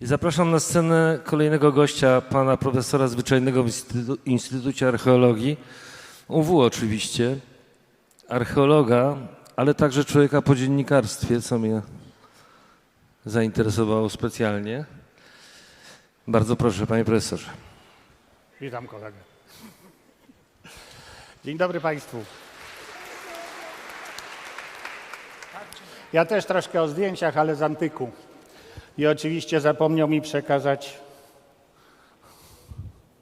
Zapraszam na scenę kolejnego gościa, pana profesora zwyczajnego w Instytu- Instytucie Archeologii, UW oczywiście, archeologa, ale także człowieka po dziennikarstwie, co mnie zainteresowało specjalnie. Bardzo proszę, panie profesorze. Witam kolegę. Dzień dobry Państwu. Ja też troszkę o zdjęciach, ale z antyku. I oczywiście zapomniał mi przekazać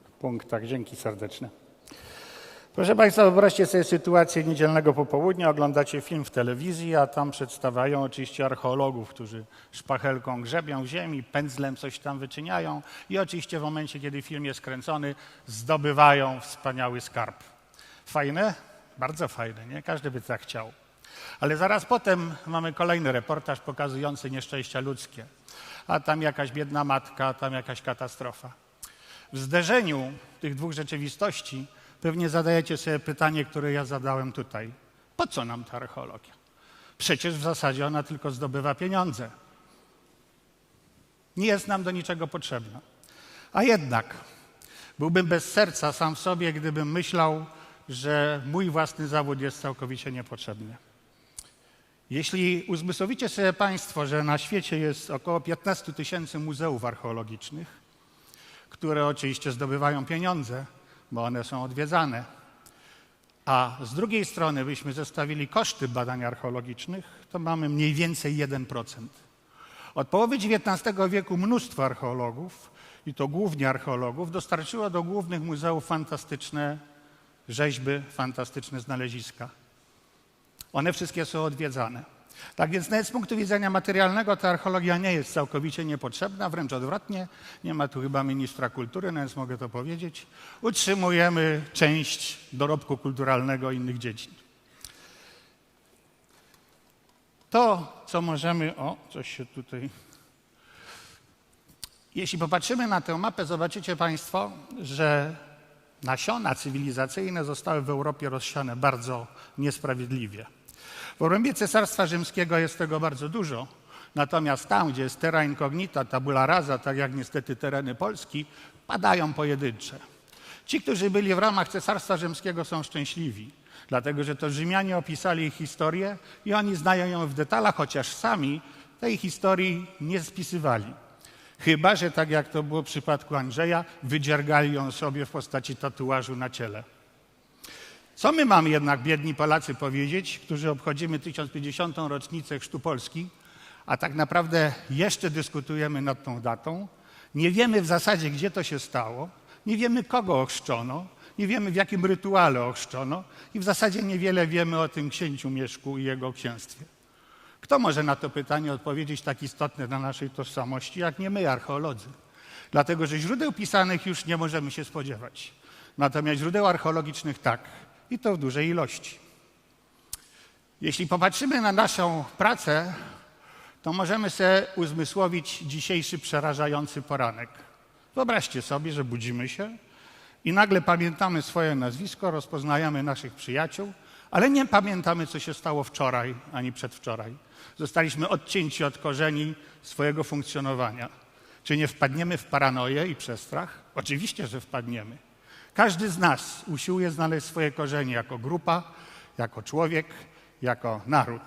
w punktach. Dzięki serdeczne. Proszę Państwa, wyobraźcie sobie sytuację niedzielnego popołudnia. Oglądacie film w telewizji, a tam przedstawiają oczywiście archeologów, którzy szpachelką grzebią w ziemi, pędzlem coś tam wyczyniają i oczywiście w momencie, kiedy film jest kręcony, zdobywają wspaniały skarb. Fajne? Bardzo fajne, nie? Każdy by tak chciał. Ale zaraz potem mamy kolejny reportaż pokazujący nieszczęścia ludzkie. A tam jakaś biedna matka, a tam jakaś katastrofa. W zderzeniu tych dwóch rzeczywistości pewnie zadajecie sobie pytanie, które ja zadałem tutaj. Po co nam ta archeologia? Przecież w zasadzie ona tylko zdobywa pieniądze. Nie jest nam do niczego potrzebna. A jednak byłbym bez serca sam w sobie, gdybym myślał, że mój własny zawód jest całkowicie niepotrzebny. Jeśli uzmysłowicie sobie Państwo, że na świecie jest około 15 tysięcy muzeów archeologicznych, które oczywiście zdobywają pieniądze, bo one są odwiedzane, a z drugiej strony byśmy zestawili koszty badań archeologicznych, to mamy mniej więcej 1%. Od połowy XIX wieku mnóstwo archeologów, i to głównie archeologów, dostarczyło do głównych muzeów fantastyczne rzeźby, fantastyczne znaleziska. One wszystkie są odwiedzane. Tak więc nawet z punktu widzenia materialnego ta archeologia nie jest całkowicie niepotrzebna, wręcz odwrotnie. Nie ma tu chyba ministra kultury, no więc mogę to powiedzieć. Utrzymujemy część dorobku kulturalnego innych dziedzin. To, co możemy... O, coś się tutaj... Jeśli popatrzymy na tę mapę, zobaczycie Państwo, że nasiona cywilizacyjne zostały w Europie rozsiane bardzo niesprawiedliwie. W obrębie Cesarstwa Rzymskiego jest tego bardzo dużo, natomiast tam, gdzie jest terra incognita, tabula rasa, tak jak niestety tereny Polski, padają pojedyncze. Ci, którzy byli w ramach Cesarstwa Rzymskiego są szczęśliwi, dlatego że to Rzymianie opisali ich historię i oni znają ją w detalach, chociaż sami tej historii nie spisywali. Chyba, że tak jak to było w przypadku Andrzeja, wydziergali ją sobie w postaci tatuażu na ciele. Co my mamy jednak, biedni Polacy, powiedzieć, którzy obchodzimy 1050. rocznicę Chrztu Polski, a tak naprawdę jeszcze dyskutujemy nad tą datą. Nie wiemy w zasadzie, gdzie to się stało, nie wiemy, kogo ochrzczono, nie wiemy, w jakim rytuale ochrzczono i w zasadzie niewiele wiemy o tym księciu Mieszku i jego księstwie. Kto może na to pytanie odpowiedzieć tak istotne dla naszej tożsamości, jak nie my, archeolodzy? Dlatego, że źródeł pisanych już nie możemy się spodziewać. Natomiast źródeł archeologicznych tak, i to w dużej ilości. Jeśli popatrzymy na naszą pracę, to możemy sobie uzmysłowić dzisiejszy przerażający poranek. Wyobraźcie sobie, że budzimy się i nagle pamiętamy swoje nazwisko, rozpoznajemy naszych przyjaciół, ale nie pamiętamy, co się stało wczoraj ani przedwczoraj. Zostaliśmy odcięci od korzeni swojego funkcjonowania. Czy nie wpadniemy w paranoję i przestrach? Oczywiście, że wpadniemy. Każdy z nas usiłuje znaleźć swoje korzenie jako grupa, jako człowiek, jako naród.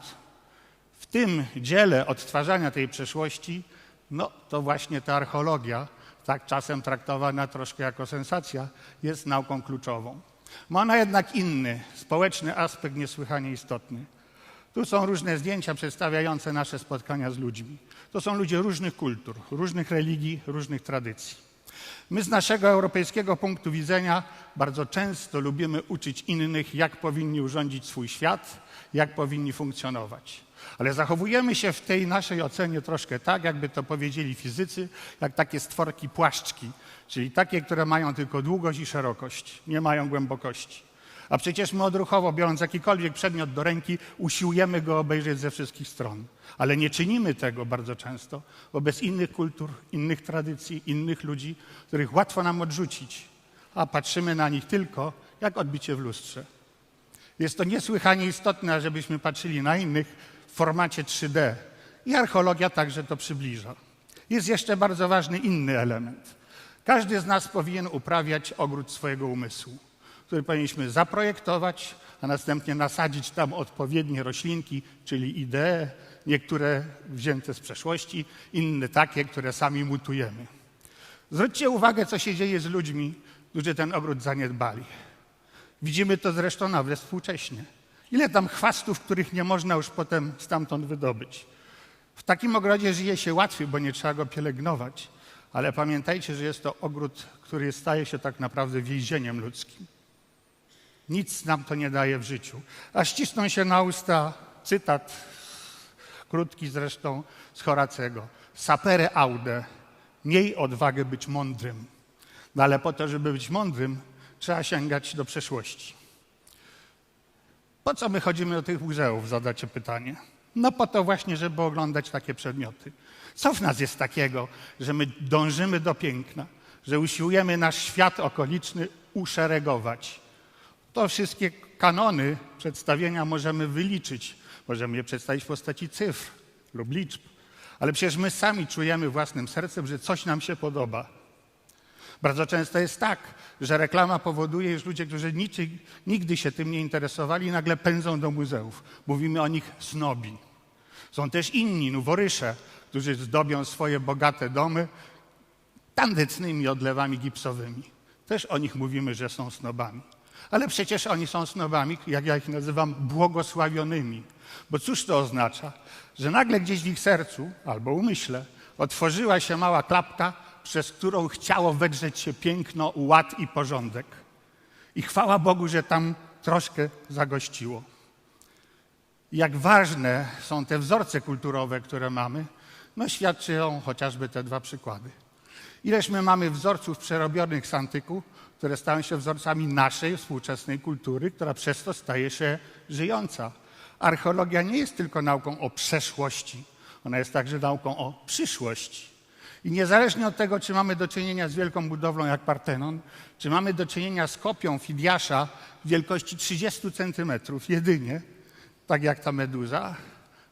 W tym dziele odtwarzania tej przeszłości, no to właśnie ta archeologia, tak czasem traktowana troszkę jako sensacja, jest nauką kluczową. Ma ona jednak inny, społeczny aspekt niesłychanie istotny. Tu są różne zdjęcia przedstawiające nasze spotkania z ludźmi. To są ludzie różnych kultur, różnych religii, różnych tradycji. My z naszego europejskiego punktu widzenia bardzo często lubimy uczyć innych, jak powinni urządzić swój świat, jak powinni funkcjonować. Ale zachowujemy się w tej naszej ocenie troszkę tak, jakby to powiedzieli fizycy, jak takie stworki płaszczki, czyli takie, które mają tylko długość i szerokość, nie mają głębokości. A przecież my odruchowo, biorąc jakikolwiek przedmiot do ręki, usiłujemy go obejrzeć ze wszystkich stron. Ale nie czynimy tego bardzo często wobec innych kultur, innych tradycji, innych ludzi, których łatwo nam odrzucić, a patrzymy na nich tylko jak odbicie w lustrze. Jest to niesłychanie istotne, żebyśmy patrzyli na innych w formacie 3D. I archeologia także to przybliża. Jest jeszcze bardzo ważny inny element. Każdy z nas powinien uprawiać ogród swojego umysłu, który powinniśmy zaprojektować, a następnie nasadzić tam odpowiednie roślinki, czyli idee, niektóre wzięte z przeszłości, inne takie, które sami mutujemy. Zwróćcie uwagę, co się dzieje z ludźmi, którzy ten ogród zaniedbali. Widzimy to zresztą nawet współcześnie. Ile tam chwastów, których nie można już potem stamtąd wydobyć. W takim ogrodzie żyje się łatwiej, bo nie trzeba go pielęgnować, ale pamiętajcie, że jest to ogród, który staje się tak naprawdę więzieniem ludzkim. Nic nam to nie daje w życiu. A ścisną się na usta cytat, krótki zresztą, z Horacego. Sapere aude, miej odwagę być mądrym. No ale po to, żeby być mądrym, trzeba sięgać do przeszłości. Po co my chodzimy do tych muzeów, zadacie pytanie? No po to właśnie, żeby oglądać takie przedmioty. Co w nas jest takiego, że my dążymy do piękna, że usiłujemy nasz świat okoliczny uszeregować? To wszystkie kanony przedstawienia możemy wyliczyć. Możemy je przedstawić w postaci cyfr lub liczb. Ale przecież my sami czujemy własnym sercem, że coś nam się podoba. Bardzo często jest tak, że reklama powoduje, że ludzie, którzy niczy, nigdy się tym nie interesowali, nagle pędzą do muzeów. Mówimy o nich snobi. Są też inni, noworysze, którzy zdobią swoje bogate domy tandetnymi odlewami gipsowymi. Też o nich mówimy, że są snobami. Ale przecież oni są snobami, jak ja ich nazywam, błogosławionymi. Bo cóż to oznacza? Że nagle gdzieś w ich sercu albo umyśle otworzyła się mała klapka, przez którą chciało wedrzeć się piękno, ład i porządek. I chwała Bogu, że tam troszkę zagościło. Jak ważne są te wzorce kulturowe, które mamy, no świadczą chociażby te dwa przykłady. Ileż my mamy wzorców przerobionych z antyku, które stają się wzorcami naszej współczesnej kultury, która przez to staje się żyjąca. Archeologia nie jest tylko nauką o przeszłości, ona jest także nauką o przyszłości. I niezależnie od tego, czy mamy do czynienia z wielką budowlą jak Partenon, czy mamy do czynienia z kopią Fidiasza wielkości 30 centymetrów jedynie, tak jak ta meduza,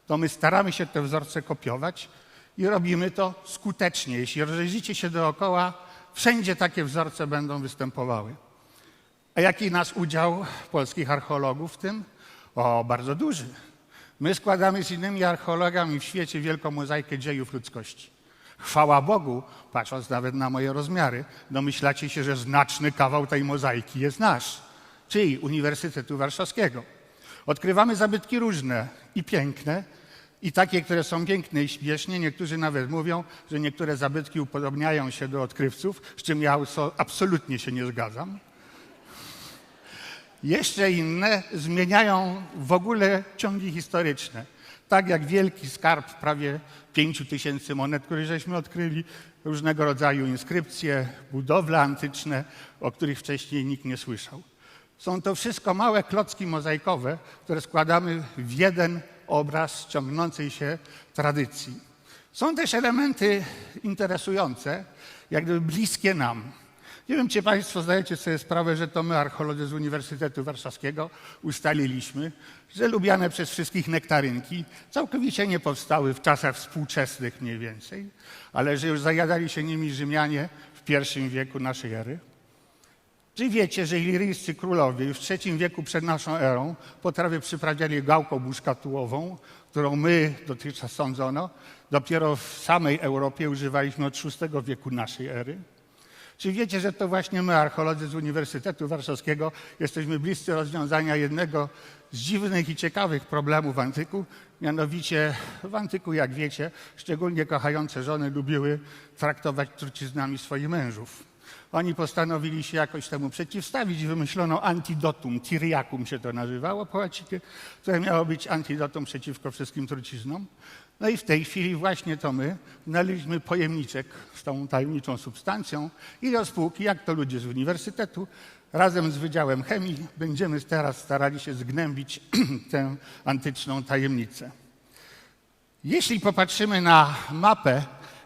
to my staramy się te wzorce kopiować i robimy to skutecznie. Jeśli rozejrzycie się dookoła, wszędzie takie wzorce będą występowały. A jaki nas udział polskich archeologów w tym? O, bardzo duży. My składamy z innymi archeologami w świecie wielką mozaikę dziejów ludzkości. Chwała Bogu, patrząc nawet na moje rozmiary, domyślacie się, że znaczny kawał tej mozaiki jest nasz, czyli Uniwersytetu Warszawskiego. Odkrywamy zabytki różne i piękne, i takie, które są piękne i śmiesznie. Niektórzy nawet mówią, że niektóre zabytki upodobniają się do odkrywców, z czym ja absolutnie się nie zgadzam. Jeszcze inne zmieniają w ogóle ciągi historyczne. Tak jak wielki skarb prawie pięciu tysięcy monet, który żeśmy odkryli, różnego rodzaju inskrypcje, budowle antyczne, o których wcześniej nikt nie słyszał. Są to wszystko małe klocki mozaikowe, które składamy w jeden obraz ciągnącej się tradycji. Są też elementy interesujące, jak gdyby bliskie nam. Nie wiem, czy Państwo zdajecie sobie sprawę, że to my, archeolodzy z Uniwersytetu Warszawskiego, ustaliliśmy, że lubiane przez wszystkich nektarynki całkowicie nie powstały w czasach współczesnych mniej więcej, ale że już zajadali się nimi Rzymianie w pierwszym wieku naszej ery. Czy wiecie, że iliryjscy królowie już w III wieku przed naszą erą potrawy przyprawiali gałką buszkatułową, którą my dotychczas sądzono, dopiero w samej Europie używaliśmy od VI wieku naszej ery? Czy wiecie, że to właśnie my, archeolodzy z Uniwersytetu Warszawskiego, jesteśmy bliscy rozwiązania jednego z dziwnych i ciekawych problemów antyku? Mianowicie w antyku, jak wiecie, szczególnie kochające żony lubiły traktować truciznami swoich mężów. Oni postanowili się jakoś temu przeciwstawić i wymyślono antidotum, tiriakum się to nazywało po łacinie, które miało być antidotum przeciwko wszystkim truciznom. No i w tej chwili właśnie to my znaleźliśmy pojemniczek z tą tajemniczą substancją i do spółki, jak to ludzie z uniwersytetu, razem z Wydziałem Chemii będziemy teraz starali się zgnębić tę antyczną tajemnicę. Jeśli popatrzymy na mapę,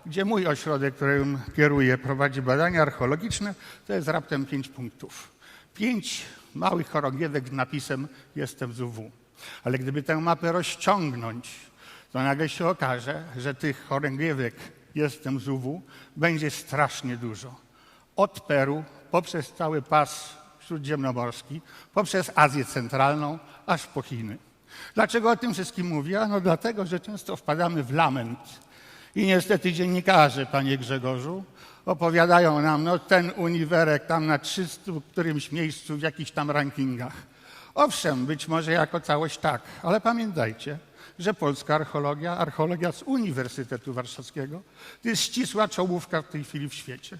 gdzie mój ośrodek, którym kieruję, prowadzi badania archeologiczne, to jest raptem pięć punktów. Pięć małych chorągiewek z napisem Jestem z UW. Ale gdyby tę mapę rozciągnąć, to nagle się okaże, że tych chorągiewek jestem z UW, będzie strasznie dużo. Od Peru, poprzez cały pas śródziemnomorski, poprzez Azję Centralną, aż po Chiny. Dlaczego o tym wszystkim mówię? No dlatego, że często wpadamy w lament. I niestety dziennikarze, panie Grzegorzu, opowiadają nam, no ten uniwerek tam na 300 którymś miejscu w jakichś tam rankingach. Owszem, być może jako całość tak, ale pamiętajcie, że polska archeologia, archeologia z Uniwersytetu Warszawskiego, to jest ścisła czołówka w tej chwili w świecie.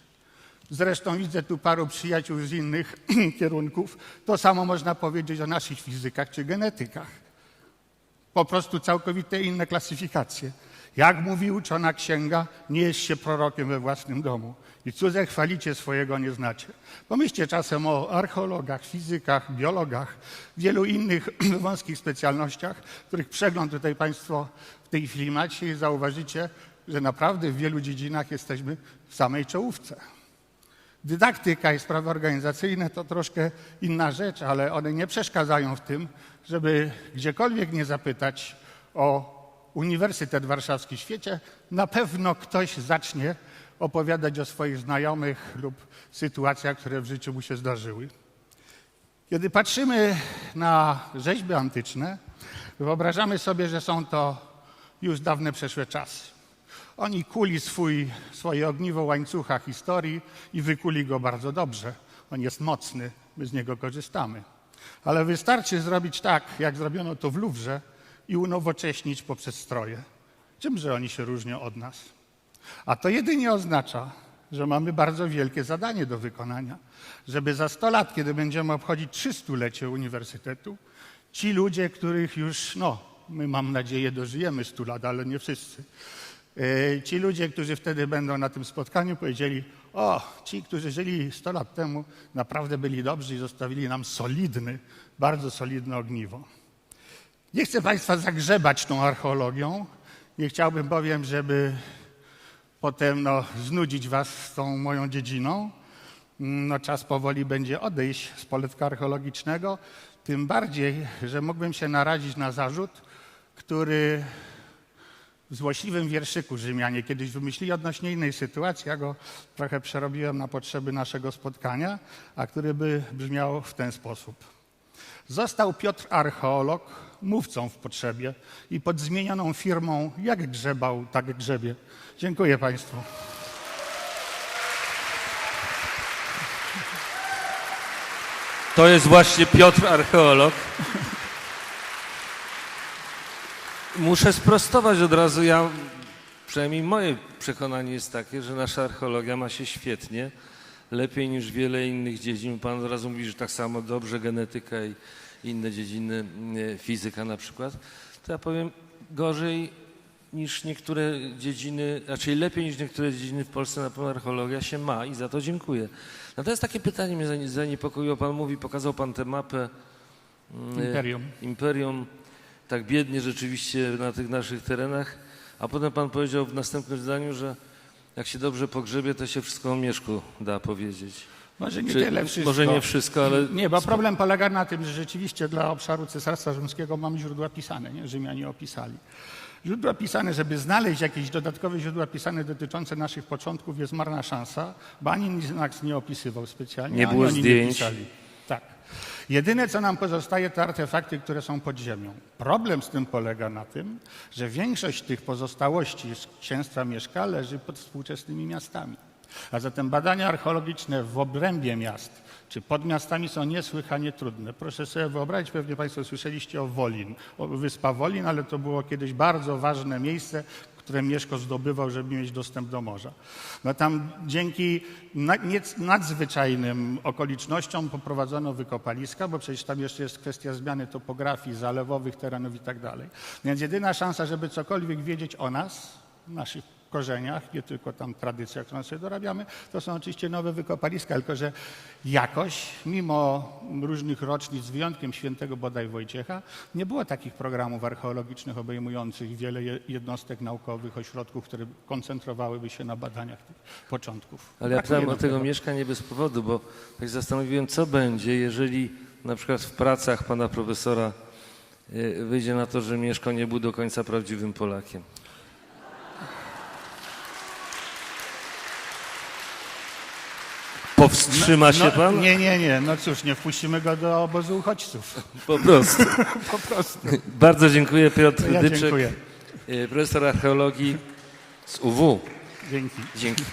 Zresztą widzę tu paru przyjaciół z innych kierunków. To samo można powiedzieć o naszych fizykach czy genetykach. Po prostu całkowite inne klasyfikacje. Jak mówi uczona księga, nie jest się prorokiem we własnym domu. I cudze chwalicie swojego nie znacie. Pomyślcie czasem o archeologach, fizykach, biologach, wielu innych wąskich specjalnościach, których przegląd tutaj Państwo w tej chwili macie i zauważycie, że naprawdę w wielu dziedzinach jesteśmy w samej czołówce. Dydaktyka i sprawy organizacyjne to troszkę inna rzecz, ale one nie przeszkadzają w tym, żeby gdziekolwiek nie zapytać o Uniwersytet Warszawski świecie, na pewno ktoś zacznie opowiadać o swoich znajomych lub sytuacjach, które w życiu mu się zdarzyły. Kiedy patrzymy na rzeźby antyczne, wyobrażamy sobie, że są to już dawne przeszłe czasy. Oni kuli swój, swoje ogniwo łańcucha historii i wykuli go bardzo dobrze. On jest mocny, my z niego korzystamy. Ale wystarczy zrobić tak, jak zrobiono to w Luwrze i unowocześnić poprzez stroje. Czymże oni się różnią od nas? A to jedynie oznacza, że mamy bardzo wielkie zadanie do wykonania, żeby za 100 lat, kiedy będziemy obchodzić 300-lecie Uniwersytetu, ci ludzie, których już, no, my mam nadzieję dożyjemy 100 lat, ale nie wszyscy, E, Ci ludzie, którzy wtedy będą na tym spotkaniu, powiedzieli: O, ci, którzy żyli 100 lat temu, naprawdę byli dobrzy i zostawili nam solidny, bardzo solidne ogniwo. Nie chcę Państwa zagrzebać tą archeologią. Nie chciałbym bowiem, żeby potem no, znudzić Was tą moją dziedziną. No, czas powoli będzie odejść z poletka archeologicznego. Tym bardziej, że mógłbym się narazić na zarzut, który w złośliwym wierszyku Rzymianie kiedyś wymyślili odnośnie innej sytuacji. Ja go trochę przerobiłem na potrzeby naszego spotkania, a który by brzmiał w ten sposób. Został Piotr archeolog mówcą w potrzebie i pod zmienioną firmą jak grzebał, tak grzebie. Dziękuję Państwu. To jest właśnie Piotr Archeolog. Muszę sprostować od razu. Ja, przynajmniej moje przekonanie jest takie, że nasza archeologia ma się świetnie, lepiej niż wiele innych dziedzin. Pan od razu mówi, że tak samo dobrze genetyka i inne dziedziny, e, fizyka na przykład. To ja powiem gorzej niż niektóre dziedziny, raczej lepiej niż niektóre dziedziny w Polsce na pewno archeologia się ma i za to dziękuję. Natomiast takie pytanie mnie zanie- zaniepokoiło. Pan mówi, pokazał Pan tę mapę mm, Imperium. Imperium tak biednie rzeczywiście na tych naszych terenach, a potem pan powiedział w następnym zdaniu, że jak się dobrze pogrzebie, to się wszystko o mieszku da powiedzieć. Może nie Czy- tyle wszystko. Może nie wszystko, ale Nie, bo problem polega na tym, że rzeczywiście dla obszaru Cesarstwa Rzymskiego mamy źródła pisane, nie? Rzymianie opisali. Źródła pisane, żeby znaleźć jakieś dodatkowe źródła pisane dotyczące naszych początków jest marna szansa, bo ani nic nie opisywał specjalnie, Nie było oni zdjęć. nie pisali. Jedyne, co nam pozostaje, to artefakty, które są pod ziemią. Problem z tym polega na tym, że większość tych pozostałości z księstwa Mieszka leży pod współczesnymi miastami. A zatem badania archeologiczne w obrębie miast czy pod miastami są niesłychanie trudne. Proszę sobie wyobrazić, pewnie Państwo słyszeliście o Wolin, o wyspa Wolin, ale to było kiedyś bardzo ważne miejsce, które Mieszko zdobywał, żeby mieć dostęp do morza. No tam dzięki nadzwyczajnym okolicznościom poprowadzono wykopaliska, bo przecież tam jeszcze jest kwestia zmiany topografii, zalewowych terenów i tak dalej. Więc jedyna szansa, żeby cokolwiek wiedzieć o nas, naszych korzeniach, nie tylko tam tradycja, którą sobie dorabiamy, to są oczywiście nowe wykopaliska, tylko że jakoś, mimo różnych rocznic, z wyjątkiem świętego bodaj Wojciecha, nie było takich programów archeologicznych obejmujących wiele je- jednostek naukowych, ośrodków, które koncentrowałyby się na badaniach tych początków. Ale ja Brakuje pytałem o tego mieszka nie bez powodu, bo tak zastanowiłem, co będzie, jeżeli na przykład w pracach pana profesora e, wyjdzie na to, że Mieszko nie był do końca prawdziwym Polakiem. Powstrzyma się No, pan? Nie, nie, nie. No cóż, nie wpuścimy go do obozu uchodźców. Po prostu. Po prostu. Bardzo dziękuję. Piotr Ja Dyczek, dziękuję. y, profesor archeologii z UW. Dzięki. Dzięki.